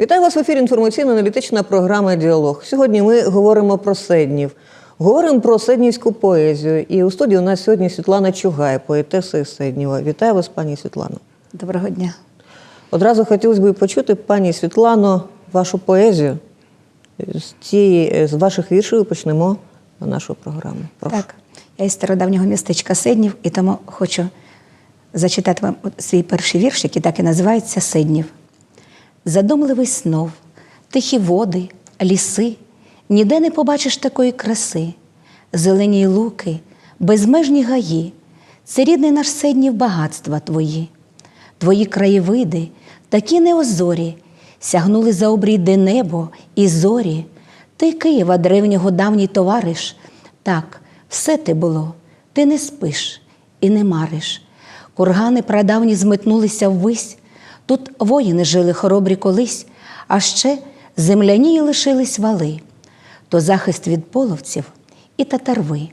Вітаю вас в ефірі інформаційно-аналітична програма Діалог. Сьогодні ми говоримо про Седнів. Говоримо про седнівську поезію. І у студії у нас сьогодні Світлана Чугай, поетеса із Седніва. Вітаю вас, пані Світлано. Доброго дня. Одразу хотілося б почути, пані Світлано, вашу поезію. З, цієї, з ваших віршів почнемо нашу програму. Прошу. Так, я із стародавнього містечка Седнів, і тому хочу зачитати вам свій перший вірш, який так і називається Седнів. Задумливий снов, тихі води, ліси, ніде не побачиш такої краси, зелені луки, безмежні гаї, це рідний наш Седнів багатства твої. Твої краєвиди, такі неозорі, сягнули за обрій, де небо і зорі. Ти Києва древнього давній товариш. Так, все ти було, ти не спиш і не мариш. Кургани прадавні зметнулися ввись, тут воїни жили хоробрі колись, а ще земляні лишились вали, то захист від половців і татарви.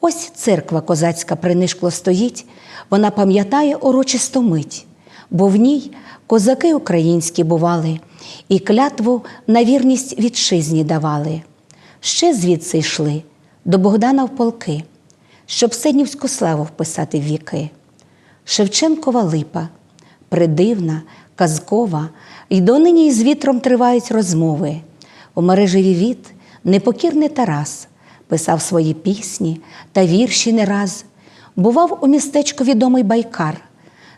Ось церква козацька принишкло стоїть, вона пам'ятає урочисту мить, бо в ній козаки українські бували і клятву на вірність вітчизні давали. Ще звідси йшли до Богдана в полки, щоб Седнівську славу вписати в віки. Шевченкова липа, придивна, казкова, й донині із вітром тривають розмови. У мережеві від непокірний Тарас писав свої пісні та вірші не раз. Бував у містечку відомий байкар,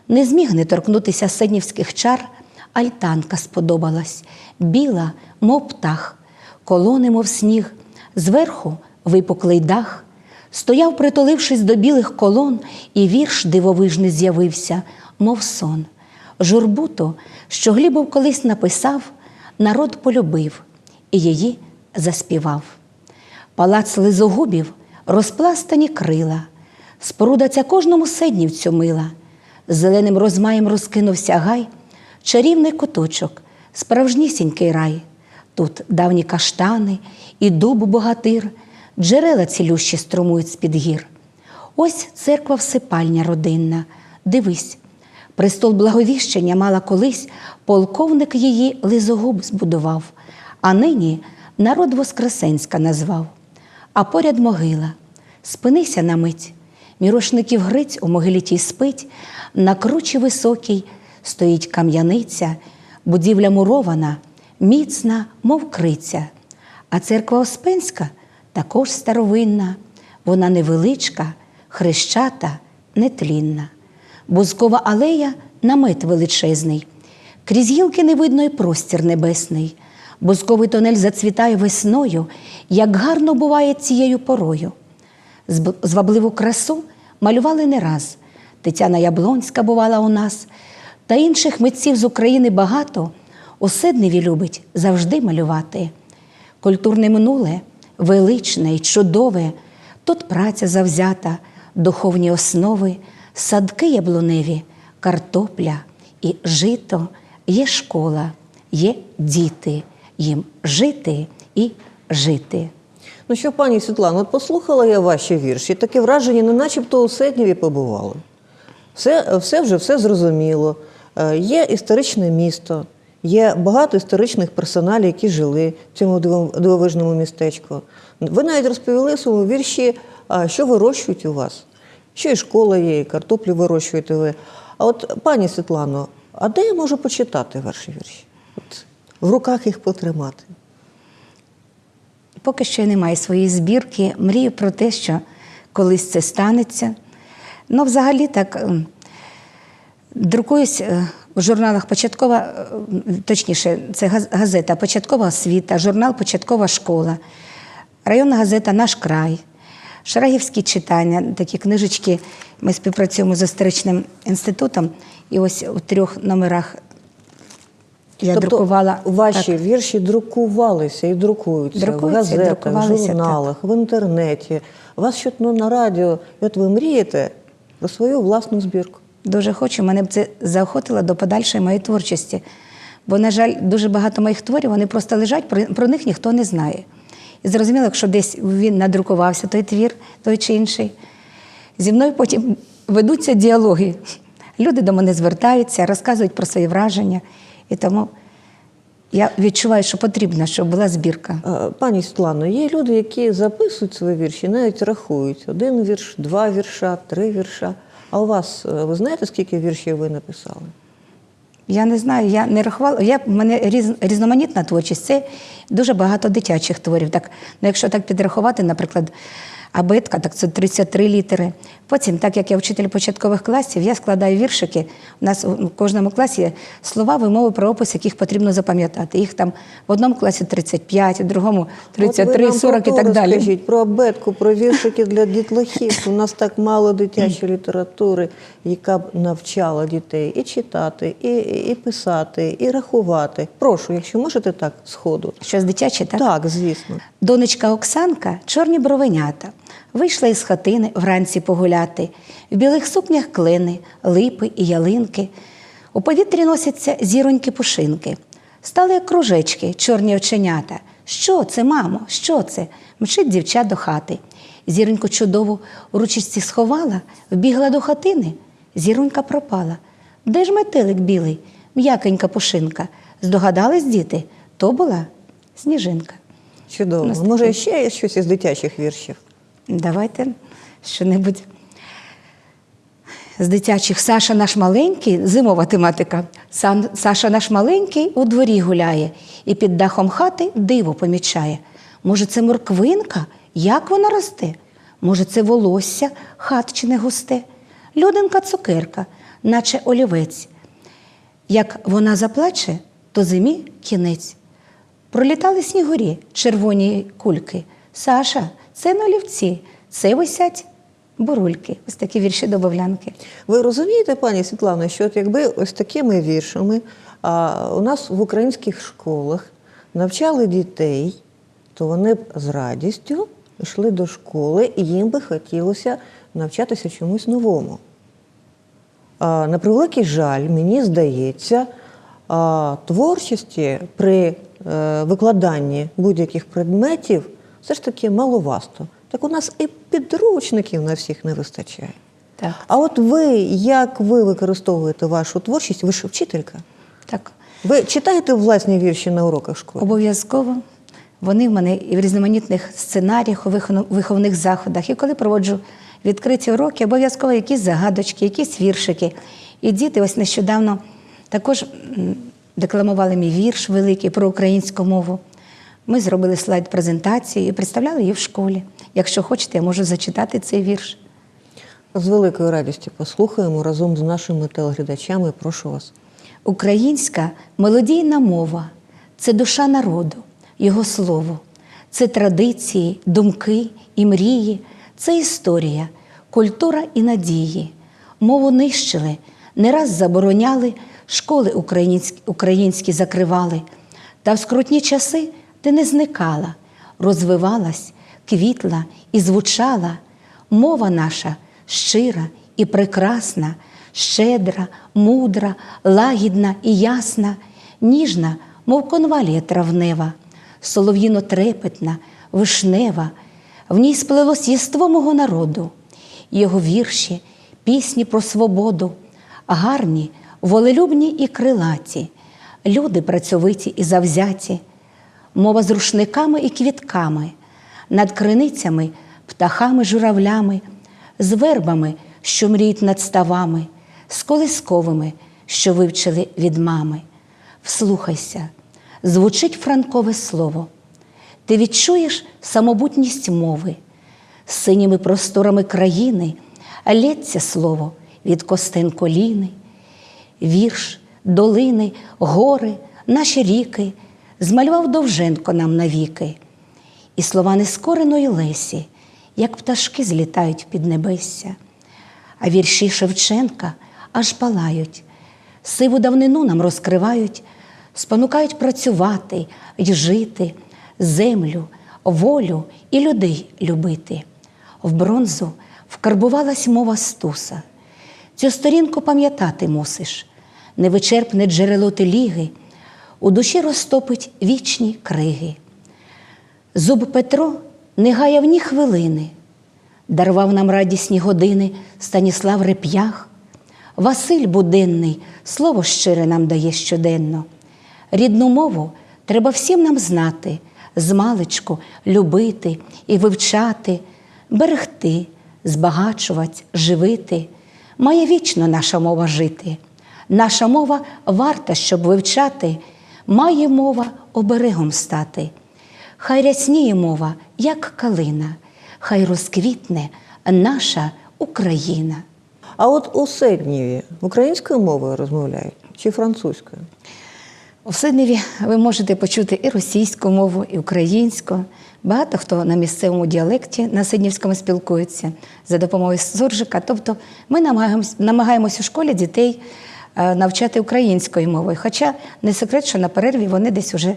не зміг не торкнутися седнівських чар, альтанка сподобалась, біла, мов птах, колони, мов сніг, зверху випуклий дах. Стояв, притулившись до білих колон, і вірш дивовижний з'явився, мов сон. Журбуту, що Глібов колись написав, народ полюбив і її заспівав. Палац лизогубів, розпластані крила, споруда ця кожному седнівцю мила, зеленим розмаєм розкинувся гай, чарівний куточок, справжнісінький рай. Тут давні каштани і дуб богатир, джерела цілющі струмують з-під гір. Ось церква всипальня родинна. Дивись, престол благовіщення мала колись, полковник її лизогуб збудував, а нині народ Воскресенська назвав. А поряд могила. Спинися на мить. Мірошників Гриць у могилі тій спить, на кручі високій стоїть кам'яниця, будівля мурована, міцна, мов криця. А церква Успенська також старовинна, вона невеличка, хрещата, нетлінна. Бузкова алея намет величезний, крізь гілки не видно й простір небесний. Бузковий тонель зацвітає весною, як гарно буває цією порою. Звабливу красу малювали не раз. Тетяна Яблонська бувала у нас, та інших митців з України багато у Седневі любить завжди малювати. Культурне минуле, величне й чудове, тут праця завзята, духовні основи, садки яблуневі, картопля і жито, є школа, є діти, їм жити і жити. Ну що, пані Світлано, от послухала я ваші вірші, таке враження, не начебто у Седніві побували. Все, все вже все зрозуміло. Е, Є історичне місто, є багато історичних персоналів, які жили в цьому дивовижному містечку. Ви навіть розповіли в своєму вірші, що вирощують у вас. Що і школа є, і картоплю вирощуєте ви. А от, пані Світлано, а де я можу почитати ваші вірші? От, в руках їх потримати. Поки що я не маю своєї збірки, мрію про те, що колись це станеться. Ну, взагалі так ем, друкуюсь е, в журналах початкова, е, точніше, це газета Початкова освіта, журнал Початкова школа, районна газета Наш край, Шарагівські читання, такі книжечки. Ми співпрацюємо з історичним інститутом, і ось у трьох номерах я тобто друкувала ваші так, вірші друкувалися і друкуються, Друкуються в газетах, в журналах, в інтернеті. Вас чутно на радіо. І от ви мрієте про свою власну збірку. Дуже хочу, мене б це заохотило до подальшої моєї творчості. Бо, на жаль, дуже багато моїх творів вони просто лежать, про них ніхто не знає. Зрозуміло, якщо десь він надрукувався, той твір, той чи інший. Зі мною потім ведуться діалоги. Люди до мене звертаються, розказують про свої враження. І тому Я відчуваю, що потрібно, щоб була збірка. Пані Світлано, є люди, які записують свої вірші, навіть рахують один вірш, два вірша, три вірша. А у вас е, ви знаєте, скільки віршів ви написали? Я не знаю, я не рахувала. Я, в мене різ, різноманітна творчість. Це дуже багато дитячих творів. Так, ну, якщо так підрахувати, наприклад, абетка, так це 33 літери. Потім, так як я вчитель початкових класів, я складаю віршики. У нас у кожному класі є слова, вимови, правопис, яких потрібно запам'ятати. Їх там в одному класі 35, в другому От 33, ви 40 і так далі. Розкажіть про абетку, про віршики для дітлахів. У нас так мало дитячої літератури, яка б навчала дітей і читати, і, і писати, і рахувати. Прошу, якщо можете так сходу. Щось дитяче, так? Так, звісно. Донечка Оксанка, чорні бровенята, вийшла із хатини вранці погуляти. В білих сукнях клени, липи і ялинки. У повітрі носяться зіроньки пушинки. Стали як кружечки, чорні оченята. Що це, мамо? Що це? Мчить дівча до хати. Зіроньку чудову у ручечці сховала, вбігла до хатини. Зіронька пропала. Де ж метелик білий, м'якенька пушинка? Здогадались діти? То була сніжинка. Чудово. Може, ще є щось із дитячих віршів? Давайте що-небудь з дитячих. Саша наш маленький, зимова тематика. Саша наш маленький у дворі гуляє і під дахом хати диво помічає. Може, це морквинка? Як вона росте? Може, це волосся хатчине густе? Людинка цукерка, наче олівець. Як вона заплаче, то зимі кінець. Пролітали снігурі, червоні кульки. Саша, це не олівці, це висять бурульки. Ось такі вірші добавлянки. Ви розумієте, пані Світлано, що от якби ось такими віршами а, у нас в українських школах навчали дітей, то вони б з радістю йшли до школи і їм би хотілося навчатися чомусь новому. А, на превеликий жаль, мені здається, а, творчості при е, викладанні будь-яких предметів все ж таки маловасто. Так у нас і підручників на всіх не вистачає. Так, А от ви, як ви використовуєте вашу творчість? Ви ж вчителька. так. Ви читаєте власні вірші на уроках школи? Обов'язково. Вони в мене і в різноманітних сценаріях, у виховних заходах. І коли проводжу відкриті уроки, обов'язково якісь загадочки, якісь віршики. І діти ось нещодавно також декламували мій вірш великий про українську мову. Ми зробили слайд-презентацію і представляли її в школі. Якщо хочете, я можу зачитати цей вірш. З великою радістю послухаємо разом з нашими телеглядачами. Прошу вас. Українська мелодійна мова це душа народу, його слово, це традиції, думки і мрії, це історія, культура і надії. Мову нищили, не раз забороняли, школи українські закривали. Та в скрутні часи ти не зникала, розвивалась, квітла і звучала. Мова наша щира і прекрасна, щедра, мудра, лагідна і ясна, ніжна, мов конвалія травнева, солов'їно трепетна, вишнева. В ній сплелось єство мого народу, його вірші, пісні про свободу, гарні, волелюбні і крилаті, люди працьовиті і завзяті, мова з рушниками і квітками, над криницями, птахами, журавлями, з вербами, що мріють над ставами, з колисковими, що вивчили від мами. Вслухайся, звучить франкове слово. Ти відчуєш самобутність мови, синіми просторами країни лється слово від костен коліни, вірш, долини, гори, наші ріки змалював Довженко нам навіки. І слова нескореної Лесі, як пташки злітають під небесся, а вірші Шевченка аж палають, сиву давнину нам розкривають, спонукають працювати й жити, землю, волю і людей любити. В бронзу вкарбувалась мова стуса. Цю сторінку пам'ятати мусиш, невичерпне джерело теліги, у душі розтопить вічні криги. Зуб Петро не гаяв ні хвилини, дарував нам радісні години Станіслав Реп'ях, Василь Буденний слово щире нам дає щоденно. Рідну мову треба всім нам знати, змалечку любити і вивчати, берегти, збагачувати, живити. Має вічно наша мова жити. Наша мова варта, щоб вивчати, має мова оберегом стати. Хай рясніє мова, як калина, хай розквітне наша Україна. А от у Седнєві українською мовою розмовляють чи французькою? У Сидневі ви можете почути і російську мову, і українську. Багато хто на місцевому діалекті на Сиднівському спілкується за допомогою суржика. Тобто ми намагаємось, намагаємось у школі дітей навчати українською мовою. Хоча не секрет, що на перерві вони десь уже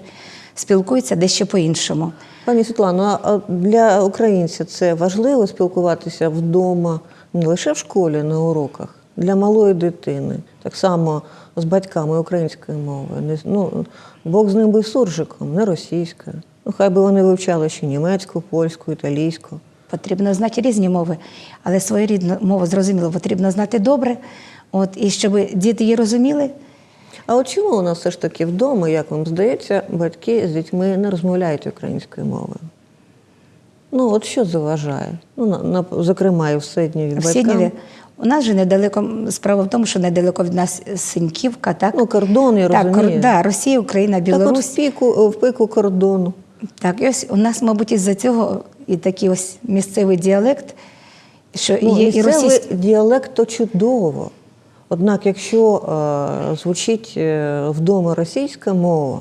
спілкуються дещо по-іншому. Пані Світлано, а для українця це важливо спілкуватися вдома, не лише в школі, на уроках, для малої дитини, так само з батьками українською мовою. Не, ну, Бог з ним би суржиком, не російською. Ну, хай би вони вивчали ще німецьку, польську, італійську. Потрібно знати різні мови, але свою рідну мову зрозуміло потрібно знати добре. От, і щоб діти її розуміли, А от чому у нас все ж таки вдома, як вам здається, батьки з дітьми не розмовляють українською мовою? Ну, от що заважає? Ну, на, на, зокрема, і в Седнєві в батькам. Сіднєві у нас же недалеко, справа в тому, що недалеко від нас Синьківка, так? Ну, кордон, я так, розумію. да, Росія, Україна, Так от Білорусь. в піку, в пику кордону. Так, і ось у нас, мабуть, із-за цього і такий ось місцевий діалект, що Ну, є і російський. діалект то чудово. Однак, якщо е, звучить е, вдома російська мова,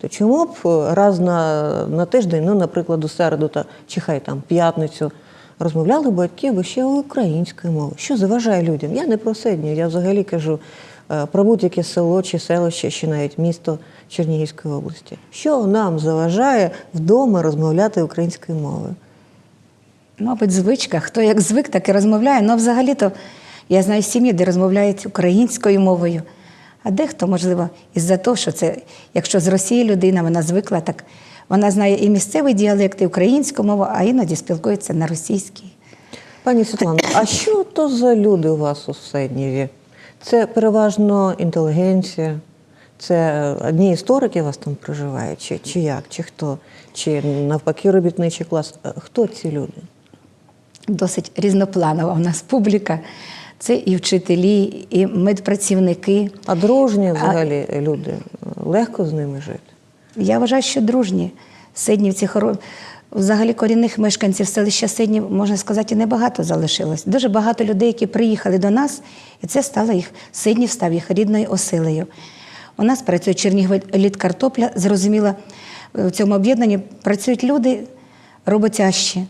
то чому б е, раз на, на тиждень, ну, наприклад, у середу та, чи хай там п'ятницю, розмовляли батьки би ще українською мовою? Що заважає людям? Я не про Седню, я взагалі кажу про будь-яке село чи селище, чи навіть місто Чернігівської області. Що нам заважає вдома розмовляти українською мовою? Мабуть, звичка. Хто як звик, так і розмовляє. Ну, взагалі-то я знаю сім'ї, де розмовляють українською мовою. А дехто, можливо, із-за того, що це, якщо з Росії людина, вона звикла, так вона знає і місцевий діалект, і українську мову, а іноді спілкується на російській. Пані Світлано, а що то за люди у вас у Седнєві? Це переважно інтелігенція, це одні історики у вас там проживають, чи, чи як, чи хто, чи навпаки робітничий клас. Е, Хто ці люди? Досить різнопланова у нас публіка. Це і вчителі, і медпрацівники. А дружні взагалі люди, легко з ними жити? Я вважаю, що дружні. Сиднівці хоро... Взагалі корінних мешканців селища Сиднів, можна сказати, небагато залишилось. Дуже багато людей, які приїхали до нас, і це стало їх Сиднів став їх рідною оселею. У нас працює Чернігів лід картопля. Зрозуміло, в цьому об'єднанні працюють люди роботящі.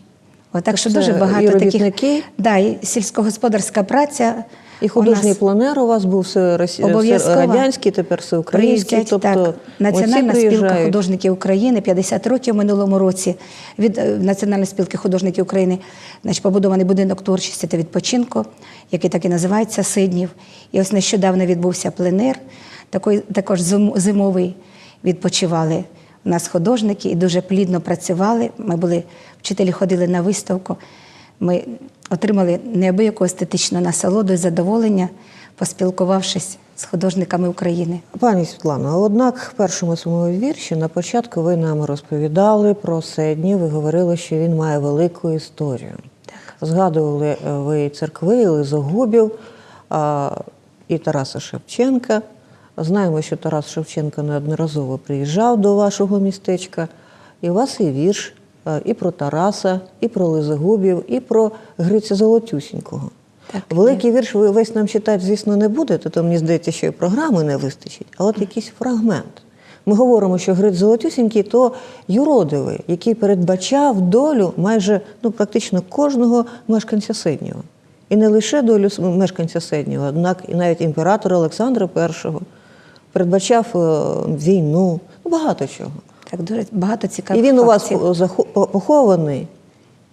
Отак що Це дуже і багато таких. Да, і сільськогосподарська праця. І художній нас. планер у вас був все, росі... радянський, тепер все український. Приїздять, Тобто так. Національна спілка художників України 50 років в минулому році. Від е, Національної спілки художників України значить, побудований будинок творчості та відпочинку, який так і називається Сиднів. І ось нещодавно відбувся пленер, такий, також зимовий. Відпочивали у нас художники і дуже плідно працювали. Ми були, вчителі ходили на виставку. Ми отримали неабияку естетичну насолоду і задоволення, поспілкувавшись з художниками України. Пані Світлано, однак в першому своєму вірші на початку ви нам розповідали про Седні, ви говорили, що він має велику історію. Так. Згадували е, ви церкви, Лизогубів, і Тараса Шевченка. Знаємо, що Тарас Шевченко неодноразово приїжджав до вашого містечка, і у вас є вірш і про Тараса, і про Лизогубів, і про Гриця Золотюсінького. Так, Великий вірш ви весь нам читати, звісно, не будете, то мені здається, що і програми не вистачить, а от якийсь фрагмент. Ми говоримо, що Гриць Золотюсінький то юродивий, який передбачав долю майже ну, практично кожного мешканця Сиднього. І не лише долю мешканця Сиднього, однак і навіть імператора Олександра І передбачав е, війну, ну, багато чого. Так дуже багато цікавих І він у вас фактів. захо- по- похований.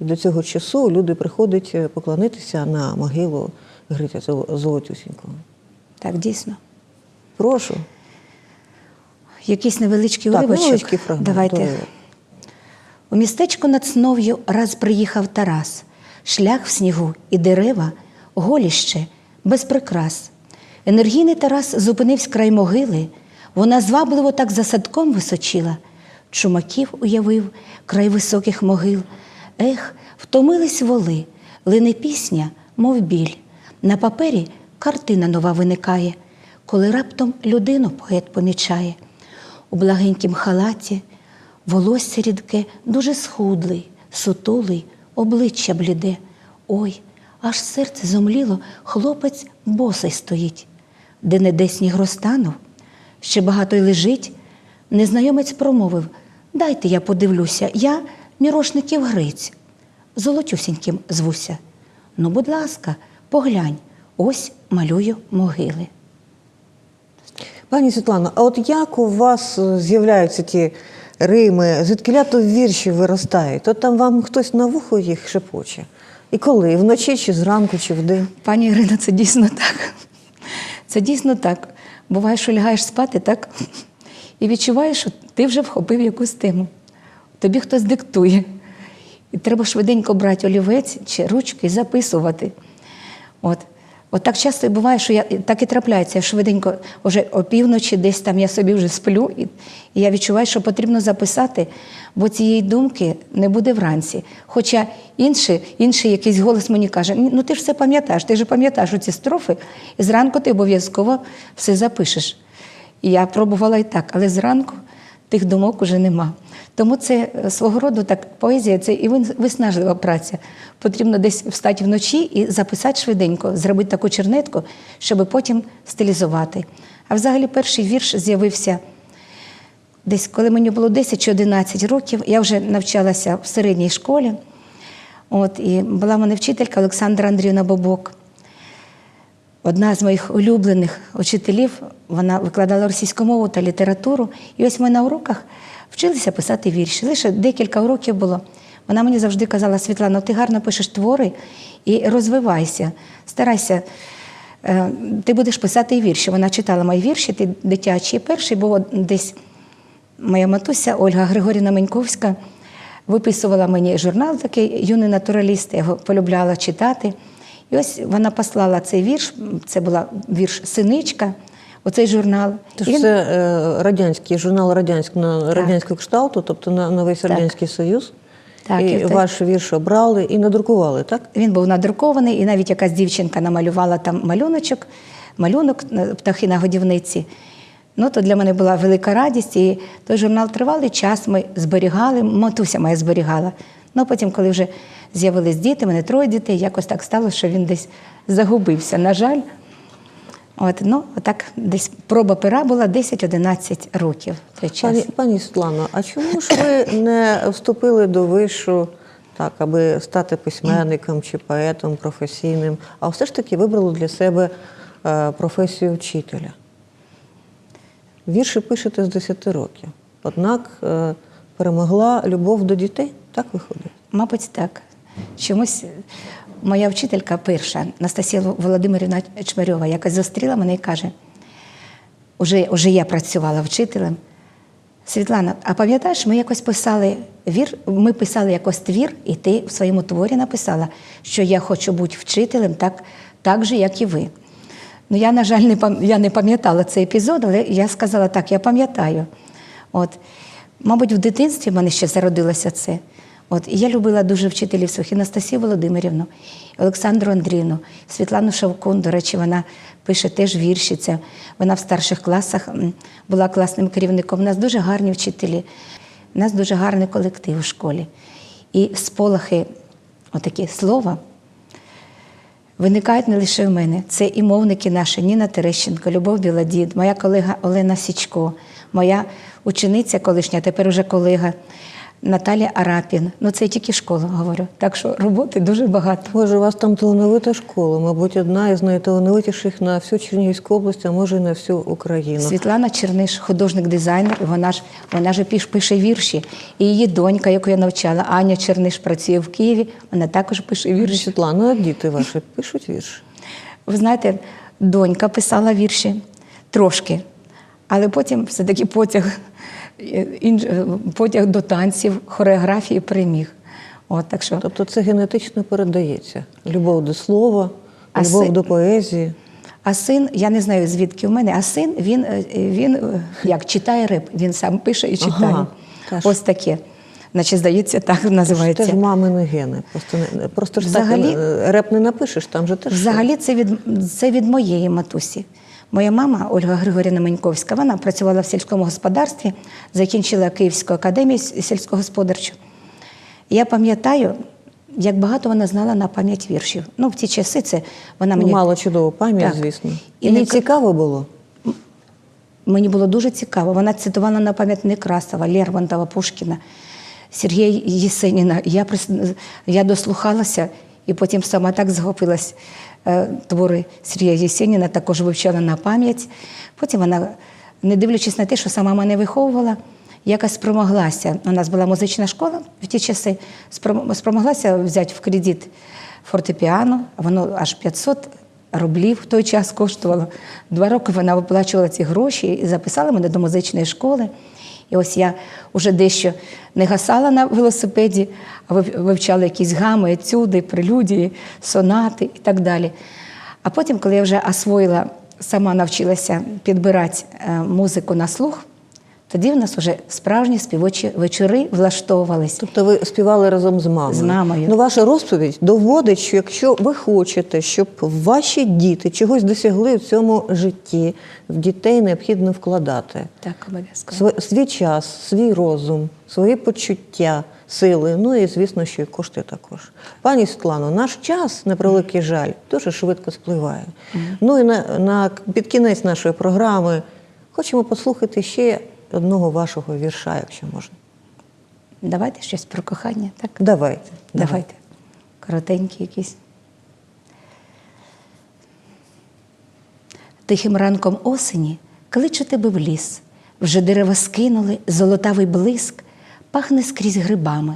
І до цього часу люди приходять е, поклонитися на могилу Гриця Золо- Золотюсінького. Так, дійсно. Прошу. Якийсь невеличкий Так, уривочок. фрагмент. Давайте. Добре. У містечко над Снов'ю раз приїхав Тарас, шлях в снігу і дерева, голіще, без прикрас. Енергійний Тарас зупинився край могили, Вона звабливо так за садком височила, чумаків уявив край високих могил. Ех, втомились воли, лине пісня, мов біль. На папері картина нова виникає, коли раптом людину поет помічає. У благенькім халаті волосся рідке, дуже схудлий, сутулий, обличчя бліде. Ой, аж серце зомліло, хлопець босий стоїть. Де не де сніг розтанув, ще багато й лежить. Незнайомець промовив Дайте я подивлюся, я мірошників Гриць, золотюсіньким звуся. Ну, будь ласка, поглянь, ось малюю могили. Пані Світлано, а от як у вас е, з'являються ті рими, звідкиля то вірші виростають? То там вам хтось на вухо їх шепоче? І коли? Вночі, чи зранку, чи вдень? Пані Ірина, це дійсно так. Це дійсно так. Буває, що лягаєш спати, так? І відчуваєш, що ти вже вхопив якусь тему. Тобі хтось диктує. І треба швиденько брати олівець чи ручки і записувати. От. От так часто і буває, що я так і трапляється. Я швиденько, вже опівночі, десь там я собі вже сплю, і, і я відчуваю, що потрібно записати, бо цієї думки не буде вранці. Хоча інший, інший якийсь голос мені каже: «Ні, ну ти ж все пам'ятаєш, ти ж пам'ятаєш оці строфи, і зранку ти обов'язково все запишеш. Я пробувала і так, але зранку тих думок уже нема. Тому це е, свого роду так поезія, це і виснажлива праця. Потрібно десь встати вночі і записати швиденько, зробити таку чернетку, щоб потім стилізувати. А взагалі перший вірш з'явився десь, коли мені було 10 чи 11 років, я вже навчалася в середній школі. От, і була в мене вчителька Олександра Андріївна Бобок. Одна з моїх улюблених учителів, вона викладала російську мову та літературу. І ось ми на уроках вчилися писати вірші. Лише декілька уроків було. Вона мені завжди казала: Світлана, ти гарно пишеш твори і розвивайся, старайся. е, Ти будеш писати вірші. Вона читала мої вірші, ти дитячі. Перший був десь моя матуся Ольга Григорівна Меньковська виписувала мені журнал такий юний натураліст, я його полюбляла читати. І ось вона послала цей вірш, це була вірш Синичка, оцей журнал. Це І він- це е, радянський журнал радянського на радянського кшталту, тобто на, на весь Так. радянський союз. Так, і і ваш вірш обрали і надрукували, так? Він був надрукований, і навіть якась дівчинка намалювала там малюночок, малюнок птахи на годівниці. Ну, то для мене була велика радість. І той журнал тривалий час ми зберігали, матуся моя зберігала. Ну, потім, коли вже з'явились діти, мене троє дітей, якось так стало, що він десь загубився. На жаль, от, ну, отак десь проба пера була 10-11 років в той час. Пані, пані Світлано, а чому ж ви не вступили до вишу, так, аби стати письменником чи поетом професійним, а все ж таки вибрали для себе е, професію вчителя? Вірші пишете з 10 років. Однак е, перемогла любов до дітей, так виходить? Мабуть, так. Чомусь моя вчителька перша, Настасія Володимирівна Чмарьова, якось зустріла мене і каже: уже, уже я працювала вчителем. Світлана, а пам'ятаєш, ми якось писали вір, ми писали якось твір, і ти в своєму творі написала, що я хочу бути вчителем так, так же, як і ви. Ну, я, на жаль, я не пам'ятала цей епізод, але я сказала так, я пам'ятаю. От. Мабуть, в дитинстві в мене ще зародилося це. От. І я любила дуже вчителів своїх Анастасію Володимирівну, Олександру Андріївну, Світлану Шавкун. До речі, вона пише теж вірші. Це вона в старших класах була класним керівником. У нас дуже гарні вчителі, у нас дуже гарний колектив у школі. І сполохи, отакі слова, виникають не лише в мене. Це і мовники наші, Ніна Терещенко, Любов Біладід, моя колега Олена Січко, моя учениця колишня, тепер уже колега Наталія Арапін. Ну це я тільки школа говорю. Так що роботи дуже багато. Боже, у вас там талановита школа, мабуть, одна із найталановитіших на всю Чернігівську область, а може і на всю Україну. Світлана Черниш, художник-дизайнер, вона ж вона ж пише вірші. І її донька, яку я навчала, Аня Черниш, працює в Києві. Вона також пише вірші. Світлана, а діти ваші пишуть вірші? Ви знаєте, донька писала вірші трошки, але потім все-таки потяг, е, інж- е, потяг до танців, хореографії переміг. От, так що, Тобто це генетично передається. Любов до слова, А любов си- до поезії. А син, я не знаю звідки у мене, а син він, е, він е, як читає реп, він сам пише і читає. Ага. Ось таке. Значить, здається, так називається. Теж мамини гени. Просто, не, просто ж Взагалі- так е, реп не напишеш, там же теж. Взагалі, це від, це від моєї матусі. Моя мама Ольга Григорівна Меньковська, вона працювала в сільському господарстві, закінчила Київську академію сільськогосподарчу. Я пам'ятаю, як багато вона знала на пам'ять віршів. Ну, в ті часи це вона Ну, мені мало чудову пам'ять, звісно. І не цікаво було. Мені було дуже цікаво. Вона цитувала на пам'ять Некрасова, Лермонтова, Пушкіна, Сергія Єсеніна. Я, я дослухалася і потім сама так захопилась твори Сергія Єсеніна, також вивчала на пам'ять. Потім вона, не дивлячись на те, що сама мене виховувала, якось спромоглася. У нас була музична школа в ті часи, спромоглася взяти в кредит фортепіано, воно аж 500 рублів в той час коштувало. Два роки вона виплачувала ці гроші і записала мене до музичної школи. І ось я вже дещо не гасала на велосипеді, а вив- вивчала якісь гами, етюди, прелюдії, сонати і так далі. А потім, коли я вже освоїла, сама навчилася підбирати е, музику на слух, тоді в нас вже справжні співочі вечори влаштовувались. Тобто ви співали разом з мамою. З мамою. Ну, ваша розповідь доводить, що якщо ви хочете, щоб ваші діти чогось досягли в цьому житті, в дітей необхідно вкладати Так, обов'язково. Свій час, свій розум, свої почуття, сили, ну і звісно, що і кошти також. Пані Світлано, наш час, на превеликий жаль, дуже швидко спливає. Ну і на, на під кінець нашої програми хочемо послухати ще одного вашого вірша, якщо можна. Давайте щось про кохання, так? Давайте. Давайте. Коротенькі якісь. Тихим ранком осені кличу тебе в ліс. Вже дерева скинули, золотавий блиск, пахне скрізь грибами.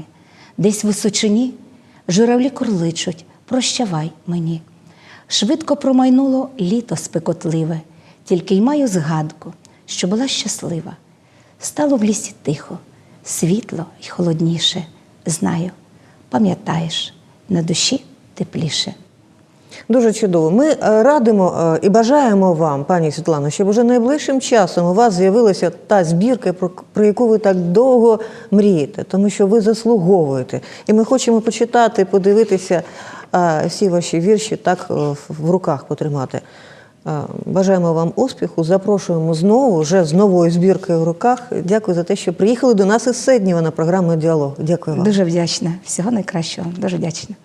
Десь в височині журавлі курличуть, прощавай мені. Швидко промайнуло літо спекотливе, тільки й маю згадку, що була щаслива. Стало в лісі тихо, світло й холодніше. Знаю, пам'ятаєш, на душі тепліше. Дуже чудово. Ми е, радимо е, і бажаємо вам, пані Світлано, щоб уже найближчим часом у вас з'явилася та збірка, про, яку ви так довго мрієте, тому що ви заслуговуєте. І ми хочемо почитати, подивитися е, всі ваші вірші, так в руках потримати. Бажаємо вам успіху. Запрошуємо знову, вже з новою збіркою в руках. Дякую за те, що приїхали до нас із Седніва на програму Діалог. Дякую вам. Дуже вдячна. Всього найкращого. Дуже вдячна.